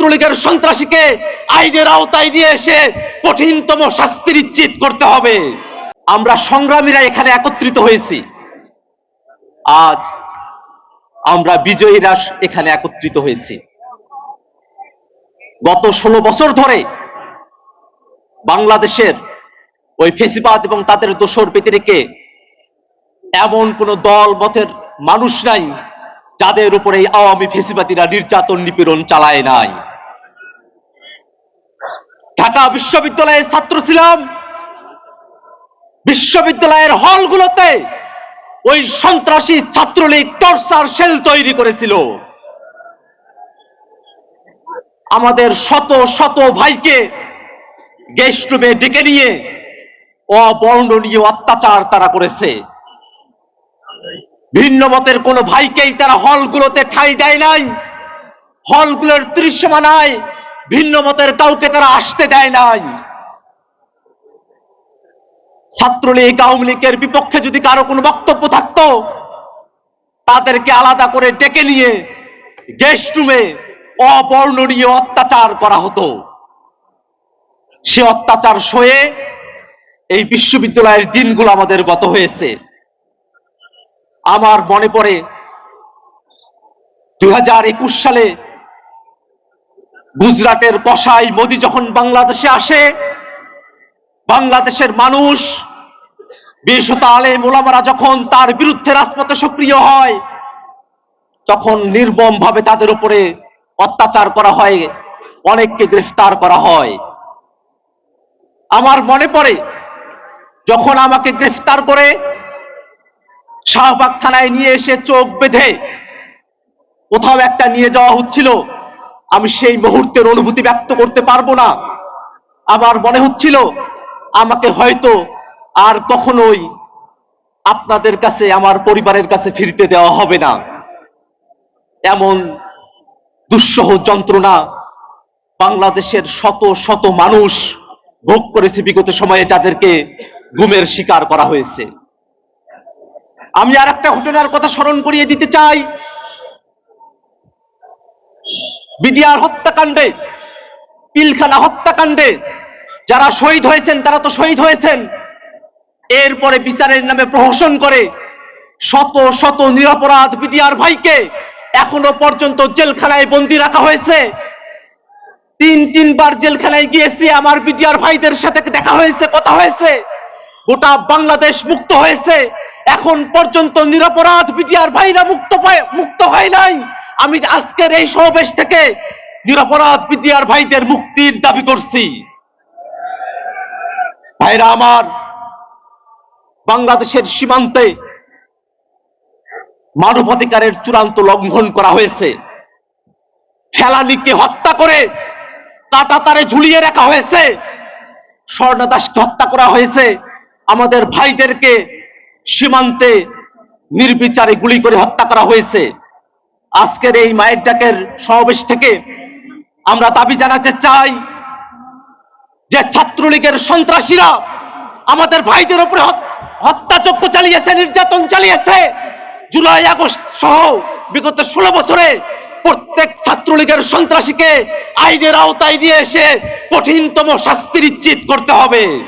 ছাত্রলীগের সন্ত্রাসীকে আইনের আওতায় নিয়ে এসে কঠিনতম শাস্তি নিশ্চিত করতে হবে। আমরা সংগ্রামীরা এখানে একত্রিত হয়েছি। আজ আমরা বিজয়ীরা এখানে একত্রিত হয়েছি। গত ষোলো বছর ধরে বাংলাদেশের ওই ফেসিবাদ এবং তাদের দোসর ব্যতিরেকে এমন কোন দল, মতের মানুষ নাই যাদের উপরে এই আওয়ামী ফেসিবাদীরা নির্যাতন নিপীড়ন চালায় নাই। ঢাকা বিশ্ববিদ্যালয়ের ছাত্র ছিলাম। বিশ্ববিদ্যালয়ের হলগুলোতে ওই সন্ত্রাসী ছাত্রলীগ টর্চার সেল তৈরি করেছিল। আমাদের শত শত ভাইকে গেস্ট রুমে ডেকে নিয়ে অবর্ণনীয় অত্যাচার তারা করেছে। ভিন্ন মতের কোন ভাইকেই তারা হলগুলোতে ঠাঁই দেয় নাই। হলগুলোর দৃশ্যমানায় ভিন্ন মতের কাউকে তারা আসতে দেয় নাই। ছাত্রলীগ, আওয়ামী লীগের বিপক্ষে যদি কারও কোনো বক্তব্য থাকতো, তাদেরকে আলাদা করে ডেকে নিয়ে গেস্ট রুমে অবর্ণনীয় অত্যাচার করা হতো। সে অত্যাচার সয়ে এই বিশ্ববিদ্যালয়ের দিনগুলো আমাদের গত হয়েছে। আমার মনে পড়ে দু হাজার একুশ সালে গুজরাটের কসাই মোদি যখন বাংলাদেশে আসে, বাংলাদেশের মানুষ বিশত আলে মোলামারা যখন তার বিরুদ্ধে রাজপথে সক্রিয় হয়, তখন নির্মম ভাবে তাদের উপরে অত্যাচার করা হয়, অনেককে গ্রেফতার করা হয়। আমার মনে পড়ে, যখন আমাকে গ্রেফতার করে শাহবাগ থানায় নিয়ে এসে চোখ বেঁধে কোথাও একটা নিয়ে যাওয়া হচ্ছিল আমি সেই মুহূর্তের অনুভূতি ব্যক্ত করতে পারব না। আমার মনে হচ্ছিল, আমাকে হয়তো আর কখনোই আপনাদের কাছে, আমার পরিবারের কাছে ফিরতে দেওয়া হবে না। এমন দুঃসহ যন্ত্রণা বাংলাদেশের শত শত মানুষ ভোগ করেছে বিগত সময়ে, যাদেরকে গুমের শিকার করা হয়েছে। আমি আর একটা ঘটনার কথা স্মরণ করিয়ে দিতে চাই। বিডিআর হত্যাকাণ্ডে, পিলখানা হত্যাকাণ্ডে যারা শহীদ হয়েছেন, তারা তো শহীদ হয়েছেন। এরপরে বিচারের নামে প্রহসন করে শত শত নিরপরাধ বিডিআর ভাইকে এখনও পর্যন্ত জেলখানায় বন্দি রাখা হয়েছে। তিন, তিনবার জেলখানায় গিয়েছি, আমার বিডিআর ভাইদের সাথে দেখা হয়েছে, কথা হয়েছে। গোটা বাংলাদেশ মুক্ত হয়েছে। এখন পর্যন্ত নিরপরাধ বিডিআর ভাইরা মুক্ত মুক্ত হয় নাই। আমি আজকের এই সমাবেশ থেকে নিরপরাধ বিডিআর ভাইদের মুক্তির দাবি করছি। ভাইরা আমার, বাংলাদেশের সীমান্তে মানবাধিকারের চূড়ান্ত লঙ্ঘন করা হয়েছে। ফেলানিকে হত্যা করে কাটা তারে ঝুলিয়ে রাখা হয়েছে। স্বর্ণদাসকে হত্যা করা হয়েছে। আমাদের ভাইদেরকে সীমান্তে নির্বিচারে গুলি করে হত্যা করা হয়েছে। আজকের এই মায়ের ডাকের সমাবেশ থেকে আমরা দাবি জানাতে চাই যে ছাত্রলীগের সন্ত্রাসীরা আমাদের ভাইদের উপরে হত- হত্যাযজ্ঞ চালিয়েছে, নির্যাতন চালিয়েছে। জুলাই আগস্ট সহ বিগত ষোলো বছরে প্রত্যেক ছাত্রলীগের সন্ত্রাসীকে আইনের আওতায় নিয়ে এসে কঠিনতম শাস্তি নিশ্চিত করতে হবে।